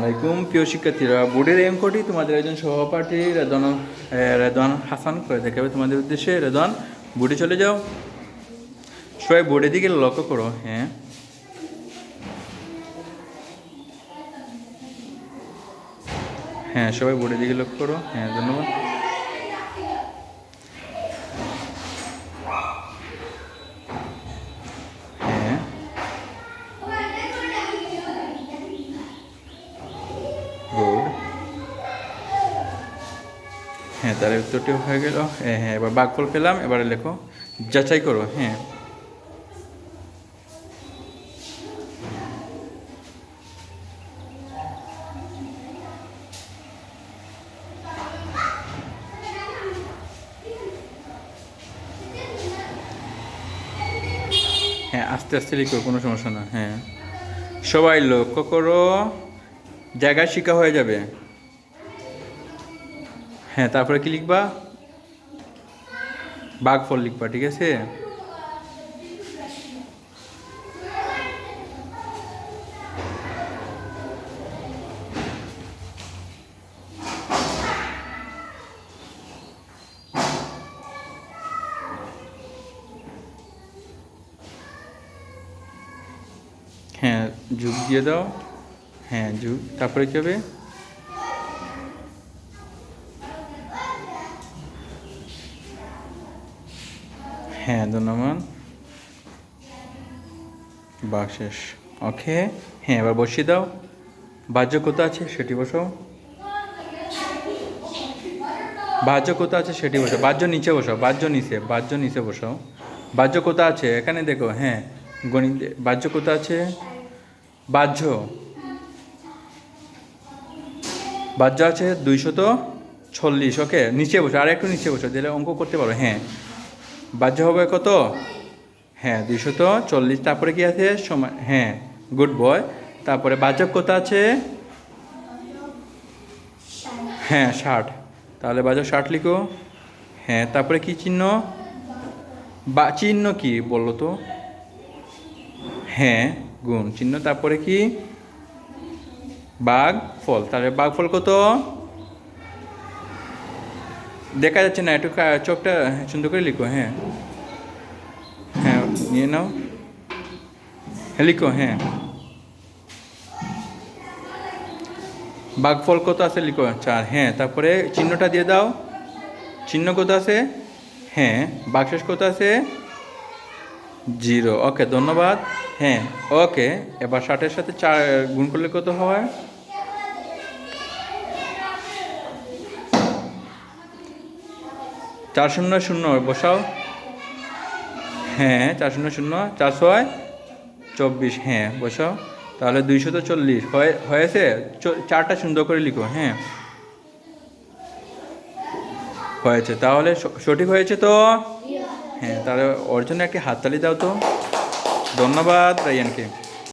আলাইকুম। প্রিয় শিক্ষার্থীরা, বোর্ডের অঙ্কটি তোমাদের একজন সহপাঠী রেদন রেদন হাসান করে দেখাবে তোমাদের উদ্দেশ্যে। রেদন, বোর্ডে চলে যাও। সবাই বোর্ডের দিকে লক্ষ্য করো হ্যাঁ। হ্যাঁ সবাই বোর্ডের দিকে লক্ষ্য করো। হ্যাঁ ধন্যবাদ হ্যাঁ গুড হ্যাঁ তার উত্তরটিও হয়ে গেল। হ্যাঁ এবার বাঘফল পেলাম। এবারে লেখো, যাচাই করো। হ্যাঁ। হ্যাঁ আস্তে আস্তে লিখো, কোনো সমস্যা না। হ্যাঁ। সবাই লক্ষ্য করো, জায়গায় শিখা হয়ে যাবে। হ্যাঁ তারপরে কি লিখবা? বাঘ ফল লিখবা, ঠিক আছে? হ্যাঁ যুগ দিয়ে দাও। হ্যাঁ যুগ। তারপরে কি হবে? হ্যাঁ ধন্যবাদ। বাঘ শেষ। ওকে হ্যাঁ এবার বসিয়ে দাও। বাহ্য কোথা আছে সেটি বসাও। বাহ্য কোথা আছে সেটি বসাও। বাহ্য নিচে বসাও, বাহ্য নিচে বাহ্য নিচে বসাও। বাহ্য কোথা আছে? এখানে দেখো হ্যাঁ গণিত, বাহ্য কোথা আছে? বাহ্য। বাহ্য আছে দুইশত চল্লিশ ওকে, নিচে বসো আর একটু নিচে বসো দিলে অঙ্ক করতে পারো হ্যাঁ। বাহ্য হবে কত? হ্যাঁ দুইশত চল্লিশ। তারপরে কি আছে? সময় হ্যাঁ গুড বয় তারপরে বাচক কত আছে? হ্যাঁ ষাট। তাহলে বাচক ষাট লিখো। হ্যাঁ তারপরে কি চিহ্ন? বা, চিহ্ন কি বলল তো? হ্যাঁ গুণ। চিহ্ন, তারপরে কি? বাঘ, ফল। তাহলে বাঘ, ফল কত? দেখা যাচ্ছে না, একটু চোখটা সুন্দর করে লিখো হ্যাঁ। হ্যাঁ নিয়ে নাও। হ্যাঁ লিখো হ্যাঁ। বাঘফল কত আছে লিখো, চার হ্যাঁ তারপরে চিহ্নটা দিয়ে দাও। চিহ্ন কত আছে? হ্যাঁ বাক্সেস কত আছে? জিরো, ওকে, ধন্যবাদ। হ্যাঁ ওকে, এবার ষাটের সাথে চার, গুণ করলে কত হয়? চার শূন্য শূন্য বসাও। হ্যাঁ চার শূন্য শূন্য চার ছয় চব্বিশ হ্যাঁ বসাও। তাহলে দুইশত চল্লিশ। হয়ে, হয়েছে? চারটা সুন্দর করে লিখো হ্যাঁ। হয়েছে। তাহলে সঠিক হয়েছে তো? হ্যাঁ তাহলে ওর জন্য একটি হাততালি দাও তো। ধন্যবাদ রাইয়ানকে